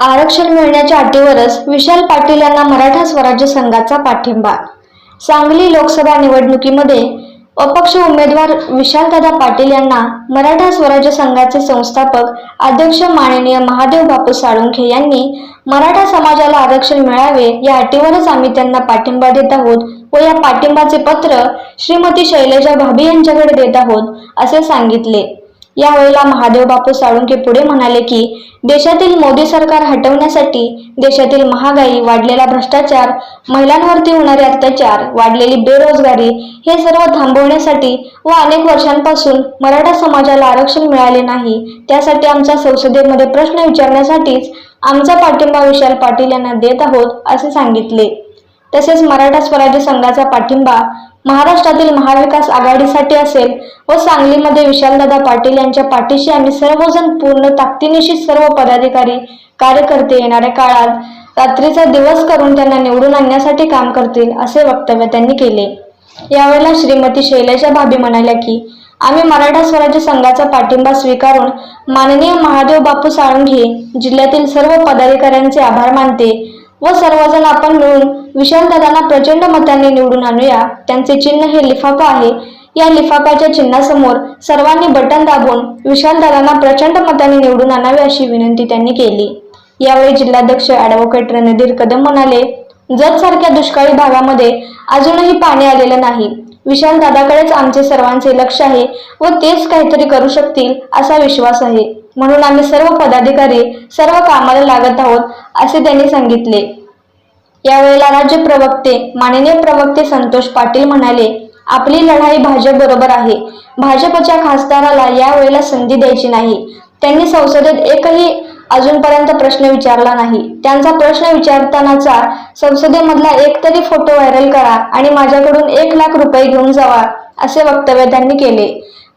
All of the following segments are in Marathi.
आरक्षण मिळण्याच्या अटीवरच विशाल पाटील यांना मराठा स्वराज्य संघाचा पाठिंबा. सांगली लोकसभा निवडणुकीमध्ये अपक्ष उमेदवार विशालदादा पाटील यांना मराठा स्वराज्य संघाचे संस्थापक अध्यक्ष माननीय महादेव बापू साळुंखे यांनी मराठा समाजाला आरक्षण मिळावे या अटीवरच आम्ही त्यांना पाठिंबा देत आहोत व या पाठिंबाचे पत्र श्रीमती शैलजा भाभी यांच्याकडे देत आहोत असे सांगितले. यावेळेला महादेव बापू साळुंके पुढे म्हणाले की देशातील मोदी सरकार हटवण्यासाठी देशातील महागाई वाढलेला भ्रष्टाचार महिलांवरती होणारे अत्याचार वाढलेली बेरोजगारी हे सर्व थांबवण्यासाठी व अनेक वर्षांपासून मराठा समाजाला आरक्षण मिळाले नाही. त्यासाठी आमच्या संसदेमध्ये प्रश्न विचारण्यासाठीच आमचा पाठिंबा विशाल पाटील यांना देत आहोत असे सांगितले. तसेच मराठा स्वराज्य संघाचा पाठिंबा महाराष्ट्रातील महाविकास आघाडीसाठी असेल व सांगलीमध्ये विशालदादा पाटील यांच्या पाठीशी आम्ही सर्वजण पूर्ण ताकदीनिशी सर्व पदाधिकारी कार्यकर्ते येणाऱ्या काळात रात्रीचा दिवस करून त्यांना निवडून आणण्यासाठी काम करतील असे वक्तव्य त्यांनी केले. यावेळेला श्रीमती शैलजा भाभी म्हणाल्या की आम्ही मराठा स्वराज्य संघाचा पाठिंबा स्वीकारून माननीय महादेव बापू साळुंखे जिल्ह्यातील सर्व पदाधिकाऱ्यांचे आभार मानते व सर्वजण आपण मिळून विशालदादांना प्रचंड मतांनी निवडून आणूया. त्यांचे चिन्ह हे लिफाफा आहे. या लिफाफ्याच्या चिन्हासमोर सर्वांनी बटन दाबून विशालदादांना प्रचंड मतांनी निवडून आणावे अशी विनंती त्यांनी केली. यावेळी जिल्हाध्यक्ष ॲडव्होकेट रणधीर कदम म्हणाले जतसारख्या दुष्काळी भागामध्ये अजूनही पाणी आलेलं नाही. विशाल दादाकडेच आमचे सर्वांचे लक्ष आहे व तेच काहीतरी करू शकतील असा विश्वास आहे. म्हणून आम्ही सर्व पदाधिकारी सर्व कामाला लागत आहोत असे त्यांनी सांगितले. यावेळेला राज्य प्रवक्ते माननीय प्रवक्ते संतोष पाटील म्हणाले आपली लढाई भाजप बरोबर आहे. भाजपच्या खासदाराला यावेळेला संधी द्यायची नाही. त्यांनी संसदेत एकही अजूनपर्यंत प्रश्न विचारला नाही. त्यांचा प्रश्न विचारतानाचा संसदेमधला एक तरी फोटो व्हायरल करा आणि माझ्याकडून एक लाख रुपये घेऊन जावा असे वक्तव्य त्यांनी केले.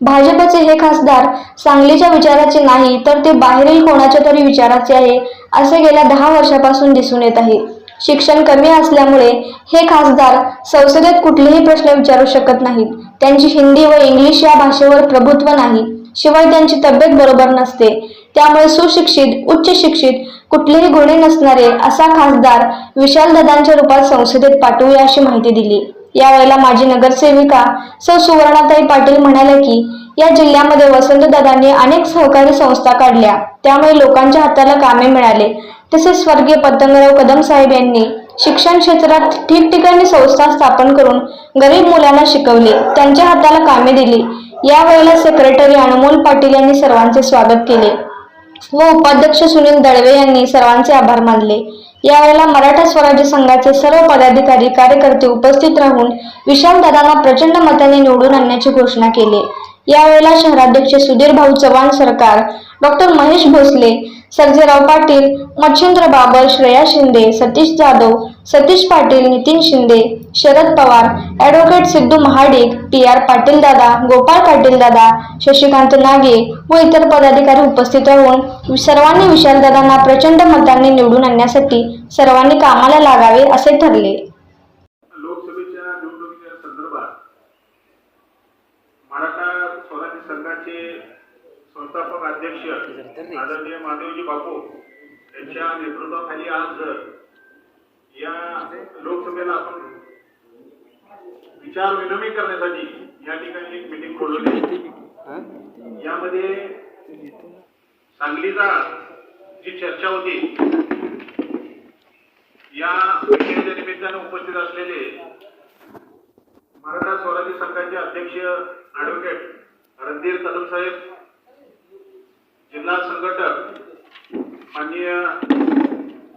भाजपचे हे खासदार सांगलीच्या विचाराचे नाही तर ते बाहेरील कोणाच्या तरी विचाराचे आहे असे गेल्या दहा वर्षापासून दिसून येत आहे. शिक्षण कमी असल्यामुळे हे खासदार संसदेत कुठलेही प्रश्न विचारू शकत नाहीत. त्यांची हिंदी व इंग्लिश या भाषेवर प्रभुत्व नाही. शिवाय त्यांची तब्येत बरोबर नसते. त्यामुळे सुशिक्षित उच्च शिक्षित कुठलेही गुन्हे नसणारे असा खासदार विशालदादांच्या रूपात संसदेत पाठवूया अशी माहिती दिली. यावेळेला माजी नगरसेविका सौ सुवर्णाताई पाटील म्हणाल्या की या जिल्ह्यामध्ये वसंतदादांनी अनेक सहकारी संस्था काढल्या. त्यामुळे लोकांच्या हाताला कामे मिळाले. तसेच स्वर्गीय पतंगराव कदम साहेब यांनी शिक्षण क्षेत्रात ठिकठिकाणी संस्था स्थापन करून गरीब मुलांना शिकवले. त्यांच्या हाताला कामे दिली. यावेळेला सेक्रेटरी अनमोल पाटील यांनी सर्वांचे स्वागत केले. व उपाध्यक्ष सुनील दळवे यांनी सर्वांचे आभार मानले. यावेळेला मराठा स्वराज्य संघाचे सर्व पदाधिकारी कार्यकर्ते उपस्थित राहून विशाल दादांना प्रचंड मताने निवडून आणण्याची घोषणा केली. यावेळेला शहराध्यक्ष सुधीर भाऊ चव्हाण सरकार doctor Mahesh Bhosale Sanjayrao Patil Machhindra Babar Shreya Shinde Satish Jadhav Satish Patil Nitin Shinde Sharad Pawar advocate Siddhu Mahadik T R Patil Dada Gopal Patil दादा शशिकांत नागे व इतर पदाधिकारी उपस्थित राहून सर्वांनी विशालदादांना प्रचंड मतांनी निवडून आणण्यासाठी सर्वांनी कामाला लागावे असे ठरले. लोकसभेच्या निवडणुकीच्या संदर्भात मराठा स्वराज्य संघाचे संस्थापक अध्यक्ष आदरणीय महादेवजी बापू यांच्या नेतृत्वाखाली आज या लोकसभेला आपण विचार विनिमय करण्यासाठी या ठिकाणी एक मिटिंग खोलवली यामध्ये सांगलीचा जी चर्चा होती या बैठकीच्या निमित्ताने उपस्थित असलेले मराठा स्वराज्य संघाचे अध्यक्ष ऍडव्होकेट रणधीर कदम साहेब जिल्हा संघटक माननीय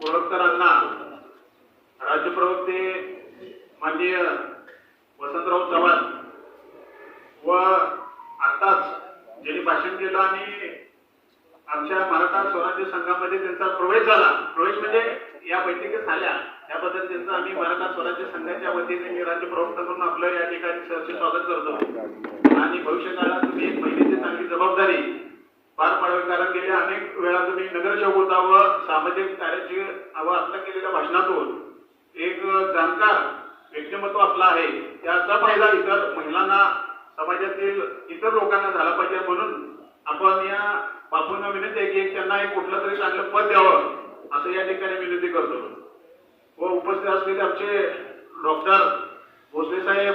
कोळककर राज्य प्रवक्ते माननीय वसंतराव चव्हाण व आत्ताच ज्यांनी भाषण केलं आणि आमच्या मराठा स्वराज्य संघामध्ये त्यांचा प्रवेश झाला. प्रवेश म्हणजे या बैठकीत झाल्या. त्याबद्दल त्यांचं आम्ही मराठा स्वराज्य संघाच्या वतीने मी राज्य प्रवक्ता म्हणून आपलं या ठिकाणी सहर्ष स्वागत करतो. आणि भविष्य काळात तुम्ही एक महिन्याची चांगली जबाबदारी पार पाडावी कारण गेल्या अनेक वेळा तुम्ही नगरसेवक व सामाजिक कार्याची व आत्ता केलेल्या भाषणातून एक जाणकार व्यक्तिमत्व आपलं आहे त्याचा फायदा इतर महिलांना समाजातील इतर लोकांना झाला पाहिजे म्हणून आपण या बापूंना विनंती आहे की त्यांना एक कुठलं तरी चांगलं पद द्यावं असं या ठिकाणी विनंती करतो. व उपस्थित असलेले आमचे डॉक्टर भोसले साहेब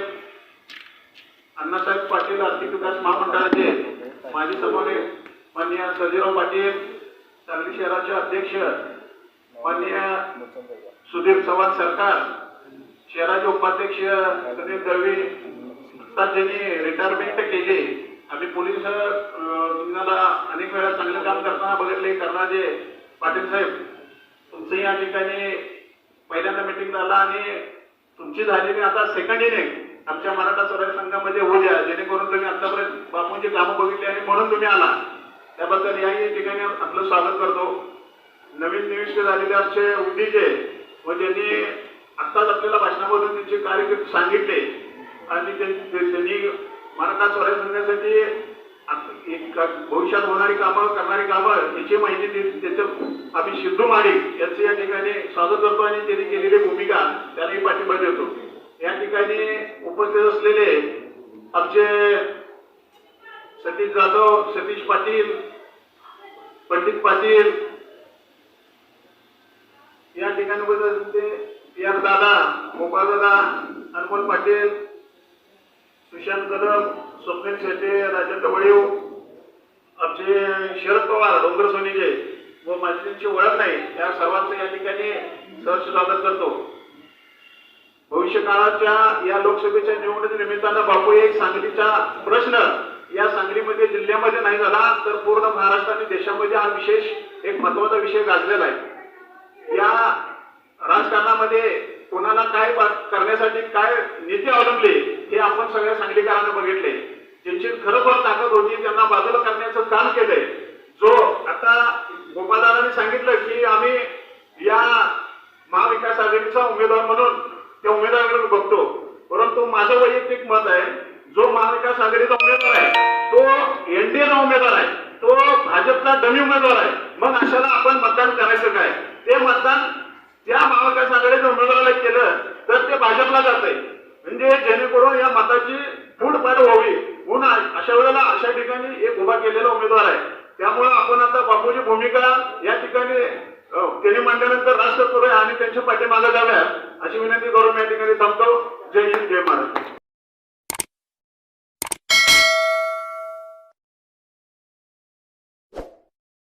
अण्णासाहेब पाटील आर्थिक विकास महामंडळाचे माजी समोर माननीय सर्जेराव पाटील सांगली शहराचे अध्यक्ष माननीय सुधीर चव्हाण सरकार शहराचे उपाध्यक्ष सुनील दळवी आता ज्यांनी रिटायरमेंट केले आम्ही पोलीस तुम्हाला अनेक वेळा चांगलं काम करताना बघितले कर्णाजे पाटील साहेब तुमचं या ठिकाणी पहिल्यांदा मिटिंग झाला आणि तुमची झालेली आता सेकंड इनिंग आमच्या मराठा स्वराज्य संघामध्ये होऊ द्या जेणेकरून तुम्ही आतापर्यंत बापूंची कामं बघितली आणि म्हणून तुम्ही आला. त्याबद्दल याही ठिकाणी आपलं स्वागत करतो. नवीन निविष्ट झालेले आमचे उदीचे व ज्यांनी आत्ताच आपल्याला भाषणामधून त्यांचे कार्य सांगितले आणि त्यांनी मराठा स्वराज्य संघासाठी भविष्यात होणारी कामं करणारी कामं याची माहिती त्याचं आम्ही सिद्धू माडिक यांचं या ठिकाणी स्वागत करतो आणि त्यांनी केलेली भूमिका त्यालाही पाठिंबा देतो. या ठिकाणी उपस्थित असलेले आमचे सतीश जाधव सतीश पाटील पंडित पाटील. या ठिकाणी उपस्थित पी आर दादा गोपाळ दादा अनमोल पाटील सुशांत कदम स्वप्नील शेटे राजेंद्र वळीव आमचे शरद पवार डोंगर सोनीचे. व माझी ओळख नाही. या सर्वांचं या ठिकाणी सहर्ष स्वागत करतो. भविष्य काळाच्या या लोकसभेच्या निवडणुकी निमित्तानं बापू एक सांगलीचा प्रश्न या सांगलीमध्ये जिल्ह्यामध्ये नाही झाला तर पूर्ण महाराष्ट्र आणि देशामध्ये हा विशेष एक महत्त्वाचा विषय गाजलेला आहे. या राजकारणामध्ये कोणाला काय करण्यासाठी काय नीती अवलंबली हे आपण सगळ्या सांगलीकरांना बघितले. ज्यांची खरोखर ताकद होती त्यांना बाजूला करण्याचं काम केलंय. जो आता गोपालदारांनी सांगितलं की आम्ही या महाविकास आघाडीचा उमेदवार म्हणून त्या उमेदवाराकडे बघतो. परंतु माझं वैयक्तिक मत आहे जो महाविकास आघाडीचा उमेदवार आहे तो एनडीएचा उमेदवार आहे तो भाजपचा डमी उमेदवार आहे मग अशाला आपण मतदान करायचं काय? ते मतदान त्या महाविकास आघाडीच्या उमेदवाराला केलं तर ते भाजपला जात आहे म्हणजे जेणेकरून या मताची फूडपाड व्हावी म्हणून अशा वेळेला अशा ठिकाणी एक उभा केलेला उमेदवार आहे. त्यामुळे आपण आता बापूची भूमिका या ठिकाणी त्यांनी मांडल्यानंतर राष्ट्र करूया आणि त्यांच्या पाठीमागे जाव्या अशी विनंती करून या ठिकाणी थांबतो. जय हिंद जय महाराष्ट्र.